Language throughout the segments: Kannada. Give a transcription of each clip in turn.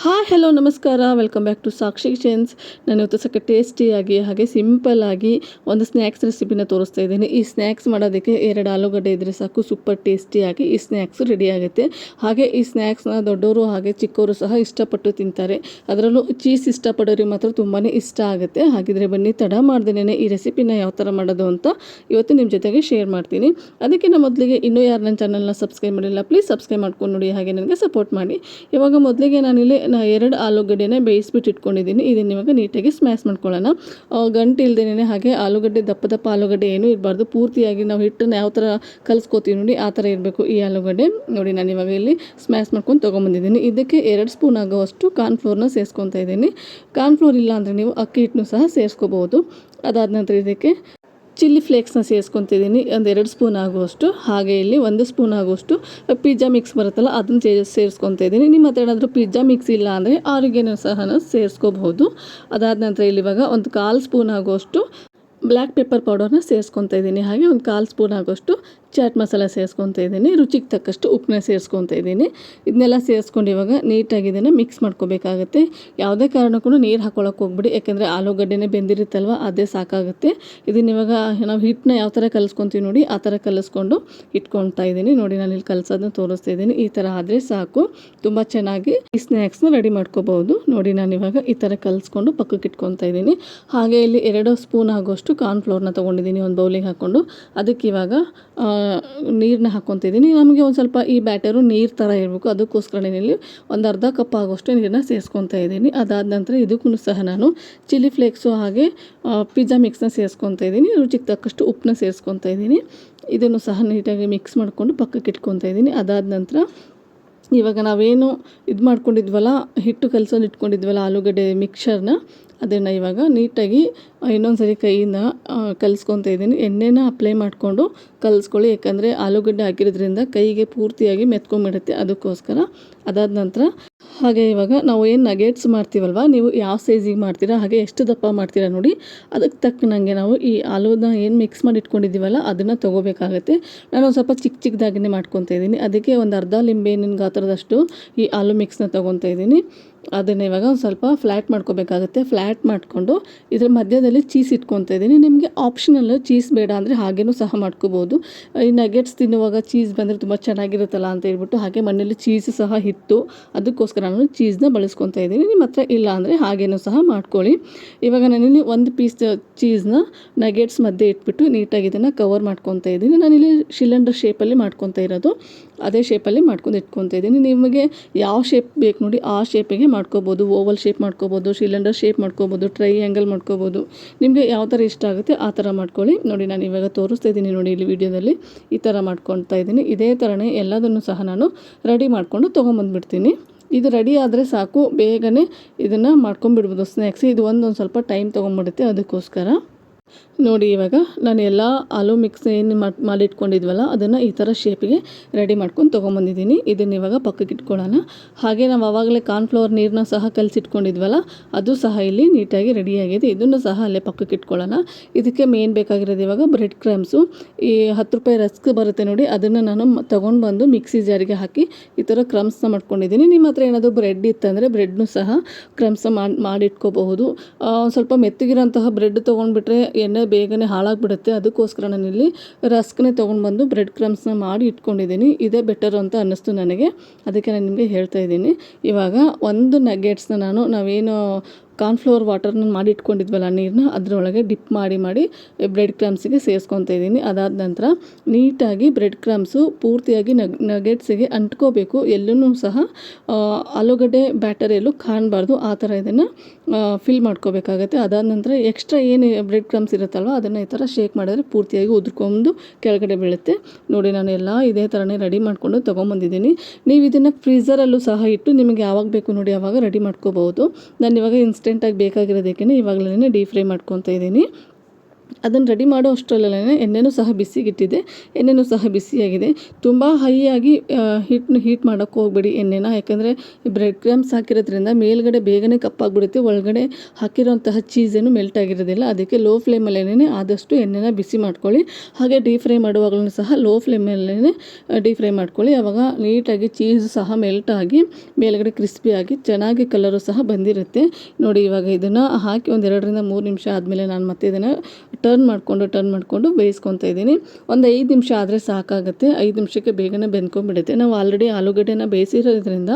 ಹಾಯ್ ಹಲೋ ನಮಸ್ಕಾರ. Welcome back to Sakshi kitchens ನಾನು ಇವತ್ತು ಸ್ವಲ್ಪ ಟೇಸ್ಟಿಯಾಗಿ ಹಾಗೆ ಸಿಂಪಲ್ ಆಗಿ ಒಂದು ಸ್ನ್ಯಾಕ್ಸ್ ರೆಸಿಪಿನ ತೋರಿಸ್ತಾ ಇದ್ದೀನಿ. ಈ ಸ್ನ್ಯಾಕ್ಸ್ ಮಾಡೋದಕ್ಕೆ ಎರಡು ಆಲೂಗಡ್ಡೆ ಇದ್ದರೆ ಸಾಕು ಸೂಪರ್ ಟೇಸ್ಟಿಯಾಗಿ ಈ ಸ್ನ್ಯಾಕ್ಸ್ ರೆಡಿ ಆಗುತ್ತೆ. ಹಾಗೆ ಈ ಸ್ನ್ಯಾಕ್ಸ್ನ ದೊಡ್ಡವರು ಹಾಗೆ ಚಿಕ್ಕವರು ಸಹ ಇಷ್ಟಪಟ್ಟು ತಿಂತಾರೆ. ಅದರಲ್ಲೂ ಚೀಸ್ ಇಷ್ಟಪಡೋರಿಗೆ ಮಾತ್ರ ತುಂಬಾ ಇಷ್ಟ ಆಗುತ್ತೆ. ಹಾಗಿದ್ರೆ ಬನ್ನಿ, ತಡ ಮಾಡ್ದೇನೆ ಈ ರೆಸಿಪಿನ ಯಾವ ಥರ ಮಾಡೋದು ಅಂತ ಇವತ್ತು ನಿಮ್ಮ ಜೊತೆಗೆ ಶೇರ್ ಮಾಡ್ತೀನಿ. ಅದಕ್ಕಿಂತ ಮೊದಲಿಗೆ ಇನ್ನೂ ಯಾರು ನನ್ನ ಚಾನಲ್ನ ಸಬ್ಸ್ಕ್ರೈಬ್ ಮಾಡಿಲ್ಲ ಪ್ಲೀಸ್ ಸಬ್ಸ್ಕ್ರೈಬ್ ಮಾಡ್ಕೊಂಡು ನೋಡಿ, ಹಾಗೆ ನನಗೆ ಸಪೋರ್ಟ್ ಮಾಡಿ. ಇವಾಗ ಮೊದಲಿಗೆ ನಾನಿಲ್ಲಿ ನಾ ಎರಡು ಆಲೂಗಡ್ಡೆನ ಬೇಯಿಸ್ಬಿಟ್ಟು ಇಟ್ಕೊಂಡಿದ್ದೀನಿ. ಇದನ್ನು ಇವಾಗ ನೀಟಾಗಿ ಸ್ಮ್ಯಾಶ್ ಮಾಡ್ಕೊಳ್ಳೋಣ. ಗಂಟು ಇಲ್ದೇನೆ ಹಾಗೆ ಆಲೂಗಡ್ಡೆ, ದಪ್ಪ ದಪ್ಪ ಆಲೂಗಡ್ಡೆ ಏನೂ ಇರಬಾರ್ದು. ಪೂರ್ತಿಯಾಗಿ ನಾವು ಹಿಟ್ಟನ್ನು ಯಾವ ಥರ ಕಲಿಸ್ಕೋತೀವಿ ನೋಡಿ, ಆ ಥರ ಇರಬೇಕು ಈ ಆಲೂಗಡ್ಡೆ. ನೋಡಿ, ನಾನು ಇವಾಗ ಇಲ್ಲಿ ಸ್ಮ್ಯಾಶ್ ಮಾಡ್ಕೊಂಡು ತೊಗೊಂಬಂದಿದ್ದೀನಿ. ಇದಕ್ಕೆ ಎರಡು ಸ್ಪೂನ್ ಆಗೋವಷ್ಟು ಕಾರ್ನ್ಫ್ಲೋರ್ನ ಸೇರಿಸ್ಕೊತಾ ಇದ್ದೀನಿ. ಕಾರ್ನ್ಫ್ಲೋರ್ ಇಲ್ಲ ಅಂದರೆ ನೀವು ಅಕ್ಕಿ ಹಿಟ್ಟನ್ನು ಸಹ ಸೇರಿಸ್ಕೋಬೋದು ಅದಾದ ನಂತರ ಇದಕ್ಕೆ ಚಿಲ್ಲಿ ಫ್ಲೇಕ್ಸ್ನ ಸೇರಿಸ್ಕೊತಿದ್ದೀನಿ. ಒಂದು ಎರಡು ಸ್ಪೂನ್ ಆಗುವಷ್ಟು. ಹಾಗೆ ಇಲ್ಲಿ ಒಂದು ಸ್ಪೂನ್ ಆಗುವಷ್ಟು ಪಿಜ್ಜಾ ಮಿಕ್ಸ್ ಬರುತ್ತಲ್ಲ, ಅದನ್ನು ಸೇ ಸೇರಿಸ್ಕೊತಿದ್ದೀನಿ. ನಿಮ್ಮ ಹತ್ರ ಏನಾದರೂ ಪಿಜ್ಜಾ ಮಿಕ್ಸ್ ಇಲ್ಲ ಅಂದರೆ ಆರೋಗ್ಯನ ಸಹ ಸೇರಿಸ್ಕೋಬಹುದು. ಅದಾದ ನಂತರ ಇಲ್ಲಿ ಇವಾಗ ಒಂದು ಕಾಲು ಸ್ಪೂನ್ ಆಗುವಷ್ಟು ಬ್ಲ್ಯಾಕ್ ಪೆಪ್ಪರ್ ಪೌಡರ್ನ ಸೇರಿಸ್ಕೊತಾ ಇದ್ದೀನಿ ಹಾಗೆ ಒಂದು ಕಾಲು ಸ್ಪೂನ್ ಆಗೋಷ್ಟು ಚಾಟ್ ಮಸಾಲ ಸೇರಿಸ್ಕೊತಾ ಇದ್ದೀನಿ, ರುಚಿಗೆ ತಕ್ಕಷ್ಟು ಉಪ್ಪನ್ನ ಸೇರಿಸ್ಕೊತಾ ಇದ್ದೀನಿ. ಇದನ್ನೆಲ್ಲ ಸೇರಿಸ್ಕೊಂಡು ಇವಾಗ ನೀಟಾಗಿ ಇದನ್ನು ಮಿಕ್ಸ್ ಮಾಡ್ಕೋಬೇಕಾಗುತ್ತೆ. ಯಾವುದೇ ಕಾರಣಕ್ಕೂ ನೀರು ಹಾಕೊಳ್ಳೋಕೆ ಹೋಗ್ಬಿಡಿ, ಯಾಕೆಂದರೆ ಆಲೂಗಡ್ಡೆನೇ ಬೆಂದಿರುತ್ತಲ್ವ, ಅದೇ ಸಾಕಾಗುತ್ತೆ. ಇದನ್ನ ಇವಾಗ ನಾವು ಹಿಟ್ಟನ್ನ ಯಾವ ಥರ ಕಲಿಸ್ಕೊತೀವಿ ನೋಡಿ, ಆ ಥರ ಕಲಿಸ್ಕೊಂಡು ಇಟ್ಕೊಳ್ತಾ ಇದ್ದೀನಿ. ನೋಡಿ, ನಾನು ಇಲ್ಲಿ ಕಲಸೋದನ್ನ ತೋರಿಸ್ತಾ ಇದ್ದೀನಿ. ಈ ಥರ ಆದರೆ ಸಾಕು. ತುಂಬ ಚೆನ್ನಾಗಿ ಈ ಸ್ನ್ಯಾಕ್ಸ್ನ ರೆಡಿ ಮಾಡ್ಕೋಬಹುದು. ನೋಡಿ, ನಾನು ಇವಾಗ ಈ ಥರ ಕಲಿಸ್ಕೊಂಡು ಪಕ್ಕಕ್ಕೆ ಇಟ್ಕೊತಾ ಇದ್ದೀನಿ. ಹಾಗೆ ಇಲ್ಲಿ ಎರಡು ಸ್ಪೂನ್ ಆಗೋಷ್ಟು ಕಾರ್ನ್ ಫ್ಲೋರ್ನ ತೊಗೊಂಡಿದ್ದೀನಿ, ಒಂದು ಬೌಲಿಗೆ ಹಾಕ್ಕೊಂಡು ಅದಕ್ಕೆ ಇವಾಗ ನೀರನ್ನ ಹಾಕ್ಕೊತಿದ್ದೀನಿ. ನಮಗೆ ಒಂದು ಸ್ವಲ್ಪ ಈ ಬ್ಯಾಟರು ನೀರು ಥರ ಇರಬೇಕು. ಅದಕ್ಕೋಸ್ಕರ ಇಲ್ಲಿ ಒಂದು ಅರ್ಧ ಕಪ್ ಆಗೋಷ್ಟು ನೀರನ್ನ ಸೇರಿಸ್ಕೊತಾ ಇದ್ದೀನಿ. ಅದಾದ ನಂತರ ಇದಕ್ಕೂ ಸಹ ನಾನು ಚಿಲ್ಲಿ ಫ್ಲೇಕ್ಸು ಹಾಗೆ ಪಿಜ್ಜಾ ಮಿಕ್ಸ್ನ ಸೇರಿಸ್ಕೊತಾ ಇದ್ದೀನಿ. ರುಚಿಗೆ ತಕ್ಕಷ್ಟು ಉಪ್ಪನ್ನ ಸೇರಿಸ್ಕೊತಾ ಇದ್ದೀನಿ. ಇದನ್ನು ಸಹ ನೀಟಾಗಿ ಮಿಕ್ಸ್ ಮಾಡಿಕೊಂಡು ಪಕ್ಕಕ್ಕೆ ಇಟ್ಕೊತಾ ಇದ್ದೀನಿ. ಅದಾದ ನಂತರ ಇವಾಗ ನಾವೇನು ಇದು ಮಾಡ್ಕೊಂಡಿದ್ವಲ್ಲ, ಹಿಟ್ಟು ಕಲಸೋದು ಇಟ್ಕೊಂಡಿದ್ವಲ್ಲ, ಆಲೂಗಡ್ಡೆ ಮಿಕ್ಸರ್ನ ಅದನ್ನು ಇವಾಗ ನೀಟಾಗಿ ಇನ್ನೊಂದು ಸರಿ ಕೈಯಿಂದ ಕಲಿಸ್ಕೊತ ಇದ್ದೀನಿ. ಎಣ್ಣೆನ ಅಪ್ಲೈ ಮಾಡಿಕೊಂಡು ಕಲಿಸ್ಕೊಳ್ಳಿ. ಯಾಕಂದರೆ ಆಲೂಗಡ್ಡೆ ಹಾಕಿರೋದ್ರಿಂದ ಕೈಗೆ ಪೂರ್ತಿಯಾಗಿ ಮೆತ್ಕೊಂಬಿಡುತ್ತೆ ಅದಕ್ಕೋಸ್ಕರ ಅದಾದ ನಂತರ ಹಾಗೆ ಇವಾಗ ನಾವು ಏನು ನಗೆಟ್ಸ್ ಮಾಡ್ತೀವಲ್ವ? ನೀವು ಯಾವ ಸೈಜಿಗೆ ಮಾಡ್ತೀರಾ? ಹಾಗೆ ಎಷ್ಟು ದಪ್ಪ ಮಾಡ್ತೀರಾ ನೋಡಿ. ಅದಕ್ಕೆ ತಕ್ಕನಂಗೆ ನಾವು ಈ ಆಲೂನ ಏನು ಮಿಕ್ಸ್ ಮಾಡಿ ಇಟ್ಕೊಂಡಿದ್ದೀವಲ್ಲ, ಅದನ್ನು ತೊಗೋಬೇಕಾಗತ್ತೆ. ನಾನು ಒಂದು ಸ್ವಲ್ಪ ಚಿಕ್ಕ ಚಿಕ್ಕದಾಗಿನೇ ಮಾಡ್ಕೊತಾ ಇದ್ದೀನಿ. ಅದಕ್ಕೆ ಒಂದು ಅರ್ಧ ಲಿಂಬೆಹಣ್ಣಿನ ಗಾತ್ರದಷ್ಟು ಈ ಆಲೂ ಮಿಕ್ಸ್ನ ತೊಗೊತಾ ಇದ್ದೀನಿ. ಅದನ್ನು ಇವಾಗ ಒಂದು ಸ್ವಲ್ಪ ಫ್ಲ್ಯಾಟ್ ಮಾಡ್ಕೋಬೇಕಾಗುತ್ತೆ. ಫ್ಲ್ಯಾಟ್ ಮಾಡಿಕೊಂಡು ಇದರ ಮಧ್ಯದಲ್ಲಿ ಚೀಸ್ ಇಟ್ಕೊತಾ ಇದ್ದೀನಿ. ನಿಮಗೆ ಆಪ್ಷನಲ್ ಚೀಸ್ ಬೇಡ ಅಂದರೆ ಹಾಗೇನೂ ಸಹ ಮಾಡ್ಕೋಬೋದು. ಈ ನಗೆಟ್ಸ್ ತಿನ್ನುವಾಗ ಚೀಸ್ ಬಂದರೆ ತುಂಬ ಚೆನ್ನಾಗಿರುತ್ತಲ್ಲ ಅಂತ ಹೇಳ್ಬಿಟ್ಟು ಹಾಗೆ ಮನೇಲಿ ಚೀಸ್ ಸಹ ಇತ್ತು. ಅದಕ್ಕೋಸ್ಕರ ನಾನು ಚೀಸ್ನ ಬಳಸ್ಕೊತಾ ಇದ್ದೀನಿ. ನಿಮ್ಮ ಹತ್ರ ಇಲ್ಲ ಅಂದರೆ ಹಾಗೇನೂ ಸಹ ಮಾಡ್ಕೊಳ್ಳಿ. ಇವಾಗ ನಾನಿಲ್ಲಿ ಒಂದು ಪೀಸ್ ಚೀಸ್ನ ನಗೆಟ್ಸ್ ಮಧ್ಯೆ ಇಟ್ಬಿಟ್ಟು ನೀಟಾಗಿ ಇದನ್ನು ಕವರ್ ಮಾಡ್ಕೊತಾ ಇದ್ದೀನಿ. ನಾನಿಲ್ಲಿ ಶಿಲಿಂಡರ್ ಶೇಪಲ್ಲಿ ಮಾಡ್ಕೊತಾ ಇರೋದು. ಅದೇ ಶೇಪಲ್ಲಿ ಮಾಡ್ಕೊಂಡು ಇಟ್ಕೊತಾ ಇದ್ದೀನಿ. ನಿಮಗೆ ಯಾವ ಶೇಪ್ ಬೇಕು ನೋಡಿ ಆ ಶೇಪಿಗೆ ಮಾಡ್ಕೋಬೋದು. ಓವಲ್ ಶೇಪ್ ಮಾಡ್ಕೋಬೋದು ಶಿಲಿಂಡರ್ ಶೇಪ್ ಮಾಡ್ಕೋಬೋದು ಟ್ರೈಯಾಂಗಲ್ ಮಾಡ್ಕೋಬೋದು. ನಿಮಗೆ ಯಾವ ಥರ ಇಷ್ಟ ಆಗುತ್ತೆ ಆ ಥರ ಮಾಡ್ಕೊಳ್ಳಿ. ನೋಡಿ ನಾನು ಇವಾಗ ತೋರಿಸ್ತಾ ಇದ್ದೀನಿ ನೋಡಿ ಇಲ್ಲಿ ವಿಡಿಯೋದಲ್ಲಿ. ಈ ಥರ ಮಾಡ್ಕೊತಾ ಇದ್ದೀನಿ. ಇದೇ ಥರನೇ ಎಲ್ಲದನ್ನು ಸಹ ನಾನು ರೆಡಿ ಮಾಡಿಕೊಂಡು ತೊಗೊಂಬಂದ್ಬಿಡ್ತೀನಿ. ಇದು ರೆಡಿ ಆದರೆ ಸಾಕು ಬೇಗನೆ ಇದನ್ನು ಮಾಡ್ಕೊಂಬಿಡ್ಬೋದು ಸ್ನ್ಯಾಕ್ಸ್ ಇದು ಒಂದೊಂದು ಸ್ವಲ್ಪ ಟೈಮ್ ತೊಗೊಂಬಿಡುತ್ತೆ ಅದಕ್ಕೋಸ್ಕರ. ನೋಡಿ ಇವಾಗ ನಾನು ಎಲ್ಲ ಆಲೂ ಮಿಕ್ಸ್ ಏನು ಮಾಡಿ ಮಾಡಿಟ್ಕೊಂಡಿದ್ವಲ್ಲ, ಅದನ್ನು ಈ ಥರ ಶೇಪಿಗೆ ರೆಡಿ ಮಾಡ್ಕೊಂಡು ತೊಗೊಂಬಂದಿದ್ದೀನಿ. ಇದನ್ನು ಇವಾಗ ಪಕ್ಕಕ್ಕೆ ಇಟ್ಕೊಳ್ಳೋಣ. ಹಾಗೆ ನಾವು ಆವಾಗಲೇ ಕಾರ್ನ್ಫ್ಲವರ್ ನೀರನ್ನ ಸಹ ಕಲಸಿಟ್ಕೊಂಡಿದ್ವಲ್ಲ, ಅದು ಸಹ ಇಲ್ಲಿ ನೀಟಾಗಿ ರೆಡಿಯಾಗಿದೆ ಇದನ್ನು ಸಹ ಅಲ್ಲೇ ಪಕ್ಕಕ್ಕೆ ಇಟ್ಕೊಳ್ಳೋಣ. ಇದಕ್ಕೆ ಮೇನ್ ಬೇಕಾಗಿರೋದು ಇವಾಗ ಬ್ರೆಡ್ ಕ್ರಮ್ಸು ಈ ಹತ್ತು ರೂಪಾಯಿ ರಸ್ಕ್ ಬರುತ್ತೆ ನೋಡಿ, ಅದನ್ನು ನಾನು ತೊಗೊಂಡು ಬಂದು ಮಿಕ್ಸಿ ಜಾರಿಗೆ ಹಾಕಿ ಈ ಥರ ಕ್ರಮ್ಸ್ನ ಮಾಡ್ಕೊಂಡಿದ್ದೀನಿ. ನಿಮ್ಮ ಹತ್ರ ಏನಾದರೂ ಬ್ರೆಡ್ ಇತ್ತಂದರೆ ಬ್ರೆಡ್ನು ಸಹ ಕ್ರಮ್ಸ್ನ ಮಾಡಿ, ಮಾಡಿಟ್ಕೋಬಹುದು. ಸ್ವಲ್ಪ ಮೆತ್ತಗಿರೋಂತಹ ಬ್ರೆಡ್ ತೊಗೊಂಡ್ಬಿಟ್ರೆ ಎಣ್ಣೆ ಬೇಗನೆ ಹಾಳಾಗ್ಬಿಡುತ್ತೆ. ಅದಕ್ಕೋಸ್ಕರ ನಾನಿಲ್ಲಿ ರಸ್ಕ್ನೇ ತೊಗೊಂಡು ಬಂದು ಬ್ರೆಡ್ ಕ್ರಮ್ಸ್ನ ಮಾಡಿ ಇಟ್ಕೊಂಡಿದ್ದೀನಿ. ಇದೇ ಬೆಟರ್ ಅಂತ ಅನ್ನಿಸ್ತು ನನಗೆ. ಅದಕ್ಕೆ ನಾನು ನಿಮಗೆ ಹೇಳ್ತಾ ಇದ್ದೀನಿ. ಇವಾಗ ಒಂದು ನಗೆಟ್ಸ್ನ ನಾನು ನಾವೇನು ಕಾರ್ನ್ಫ್ಲವರ್ ವಾಟರ್ನ ಮಾಡಿ ಇಟ್ಕೊಂಡಿದ್ವಲ್ಲ ನೀರನ್ನ ಅದರೊಳಗೆ ಡಿಪ್ ಮಾಡಿ ಮಾಡಿ ಬ್ರೆಡ್ ಕ್ರಮ್ಸಿಗೆ ಸೇರಿಸ್ಕೊತಾ ಇದ್ದೀನಿ. ಅದಾದ ನಂತರ ನೀಟಾಗಿ ಬ್ರೆಡ್ ಕ್ರಮ್ಸು ಪೂರ್ತಿಯಾಗಿ ನಗ್, ನಗೆಟ್ಸಿಗೆ ಅಂಟ್ಕೋಬೇಕು. ಎಲ್ಲೂ ಸಹ ಆಲೂಗಡ್ಡೆ ಬ್ಯಾಟರಿಯಲ್ಲೂ ಕಾಣಬಾರ್ದು. ಆ ಥರ ಇದನ್ನು ಫಿಲ್ ಮಾಡ್ಕೋಬೇಕಾಗತ್ತೆ. ಅದಾದ ನಂತರ ಎಕ್ಸ್ಟ್ರಾ ಏನು ಬ್ರೆಡ್ ಕ್ರಮ್ಸ್ ಇರುತ್ತಲ್ವ, ಅದನ್ನು ಈ ಥರ ಶೇಕ್ ಮಾಡಿದ್ರೆ ಪೂರ್ತಿಯಾಗಿ ಉದುರ್ಕೊಂಡು ಕೆಳಗಡೆ ಬೀಳುತ್ತೆ. ನೋಡಿ, ನಾನು ಎಲ್ಲ ಇದೇ ಥರನೇ ರೆಡಿ ಮಾಡಿಕೊಂಡು ತೊಗೊಂಬಂದಿದ್ದೀನಿ. ನೀವು ಇದನ್ನು ಫ್ರೀಝರಲ್ಲೂ ಸಹ ಇಟ್ಟು ನಿಮಗೆ ಯಾವಾಗ ಬೇಕು ನೋಡಿ ಆವಾಗ ರೆಡಿ ಮಾಡ್ಕೋಬಹುದು. ನಾನು ಇವಾಗ ಇನ್ಸ್ಟೆಂಟಾಗಿ ಬೇಕಾಗಿರೋದಕ್ಕೆ ಇವಾಗಲೇ ಡೀಪ್ ಫ್ರೈ ಮಾಡ್ಕೊತಾ ಇದ್ದೀನಿ. ಅದನ್ನು ರೆಡಿ ಮಾಡೋ ಅಷ್ಟರಲ್ಲೇ ಎಣ್ಣೆನೂ ಸಹ ಬಿಸಿಗಿಟ್ಟಿದೆ. ಎಣ್ಣೆನೂ ಸಹ ಬಿಸಿಯಾಗಿದೆ. ತುಂಬ ಹೈಯಾಗಿ ಹೀಟ್ ಹೀಟ್ ಮಾಡೋಕ್ಕೆ ಹೋಗಬೇಡಿ ಎಣ್ಣೆನ. ಯಾಕಂದರೆ ಬ್ರೆಡ್ ಕ್ರಮ್ಸ್ ಹಾಕಿರೋದ್ರಿಂದ ಮೇಲ್ಗಡೆ ಬೇಗನೆ ಕಪ್ಪಾಗ್ಬಿಡುತ್ತೆ. ಒಳಗಡೆ ಹಾಕಿರೋಂತಹ ಚೀಸೇನು ಮೆಲ್ಟ್ ಆಗಿರೋದಿಲ್ಲ. ಅದಕ್ಕೆ ಲೋ ಫ್ಲೇಮಲ್ಲೇ ಆದಷ್ಟು ಎಣ್ಣೆನ ಬಿಸಿ ಮಾಡ್ಕೊಳ್ಳಿ. ಹಾಗೆ ಡೀಪ್ ಫ್ರೈ ಮಾಡುವಾಗಲೂ ಸಹ ಲೋ ಫ್ಲೇಮಲ್ಲೇ ಡೀಪ್ ಫ್ರೈ ಮಾಡ್ಕೊಳ್ಳಿ. ಆವಾಗ ನೀಟಾಗಿ ಚೀಸ್ ಸಹ ಮೆಲ್ಟ್ ಆಗಿ, ಮೇಲ್ಗಡೆ ಕ್ರಿಸ್ಪಿಯಾಗಿ ಚೆನ್ನಾಗಿ ಕಲರು ಸಹ ಬಂದಿರುತ್ತೆ. ನೋಡಿ ಇವಾಗ ಇದನ್ನು ಹಾಕಿ ಒಂದೆರಡರಿಂದ ಮೂರು ನಿಮಿಷ ಆದಮೇಲೆ ನಾನು ಮತ್ತೆ ಇದನ್ನು ಟರ್ನ್ ಮಾಡಿಕೊಂಡು ಟರ್ನ್ ಮಾಡಿಕೊಂಡು ಬೇಯಿಸ್ಕೊತಾ ಇದ್ದೀನಿ. ಒಂದು ಐದು ನಿಮಿಷ ಆದರೆ ಸಾಕಾಗುತ್ತೆ. ಐದು ನಿಮಿಷಕ್ಕೆ ಬೇಗನೆ ಬೆಂದ್ಕೊಂಡ್ಬಿಡುತ್ತೆ. ನಾವು ಆಲ್ರೆಡಿ ಆಲೂಗಡ್ಡೆನ ಬೇಯಿಸಿರೋದ್ರಿಂದ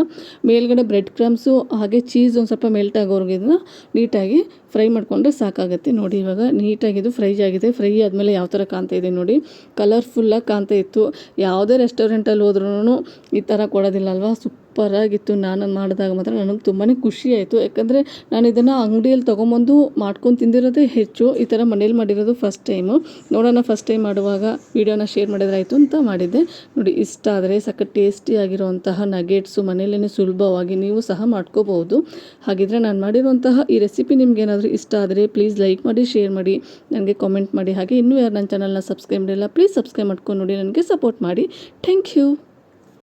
ಮೇಲ್ಗಡೆ ಬ್ರೆಡ್ ಕ್ರಮ್ಸು ಹಾಗೆ ಚೀಸ್ ಒಂದು ಸ್ವಲ್ಪ ಮೆಲ್ಟ್ ಆಗೋರ್ಗೆ ಇದನ್ನು ನೀಟಾಗಿ ಫ್ರೈ ಮಾಡಿಕೊಂಡ್ರೆ ಸಾಕಾಗುತ್ತೆ. ನೋಡಿ ಇವಾಗ ನೀಟಾಗಿದ್ದು ಫ್ರೈ ಆಗಿದೆ. ಫ್ರೈ ಆದಮೇಲೆ ಯಾವ ಥರ ಕಾಣ್ತಾ ಇದೆ ನೋಡಿ. ಕಲರ್ಫುಲ್ಲಾಗಿ ಕಾಣ್ತಾ ಇತ್ತು. ಯಾವುದೇ ರೆಸ್ಟೋರೆಂಟಲ್ಲಿ ಹೋದ್ರೂ ಈ ಥರ ಕೊಡೋದಿಲ್ಲ ಅಲ್ವಾ? ಸೂಪರಾಗಿತ್ತು. ನಾನು ಮಾಡಿದಾಗ ಮಾತ್ರ ನನಗೆ ತುಂಬಾ ಖುಷಿ ಆಯಿತು ಯಾಕಂದರೆ ನಾನು ಇದನ್ನು ಅಂಗಡಿಯಲ್ಲಿ ತೊಗೊಂಬಂದು ಮಾಡ್ಕೊಂಡು ತಿಂದಿರೋದೇ ಹೆಚ್ಚು. ಈ ಥರ ಮನೇಲಿ ಮಾಡಿರೋದು ಫಸ್ಟ್ ಟೈಮು ನೋಡೋಣ ಫಸ್ಟ್ ಟೈಮ್ ಮಾಡುವಾಗ ವೀಡಿಯೋನ ಶೇರ್ ಮಾಡಿದ್ರಾಯ್ತು ಅಂತ ಮಾಡಿದ್ದೆ. ನೋಡಿ, ಇಷ್ಟ ಆದರೆ, ಸಖತ್ ಟೇಸ್ಟಿಯಾಗಿರುವಂತಹ ನಗೆಟ್ಸು ಮನೇಲೇ ಸುಲಭವಾಗಿ ನೀವು ಸಹ ಮಾಡ್ಕೋಬಹುದು. ಹಾಗಿದ್ರೆ ನಾನು ಮಾಡಿರುವಂತಹ ಈ ರೆಸಿಪಿ ನಿಮ್ಗೆ ಏನಾದರೂ ಇಷ್ಟ ಆದರೆ ಪ್ಲೀಸ್ ಲೈಕ್ ಮಾಡಿ ಶೇರ್ ಮಾಡಿ, ನನಗೆ ಕಾಮೆಂಟ್ ಮಾಡಿ. ಹಾಗೆ ಇನ್ನೂ ಯಾರು ನನ್ನ ಚಾನಲ್ನ ಸಬ್ಸ್ಕ್ರೈಬ್ ಮಾಡಿಲ್ಲ ಪ್ಲೀಸ್ ಸಬ್ಸ್ಕ್ರೈಬ್ ಮಾಡ್ಕೊಂಡು ನೋಡಿ, ನನಗೆ ಸಪೋರ್ಟ್ ಮಾಡಿ. Thank you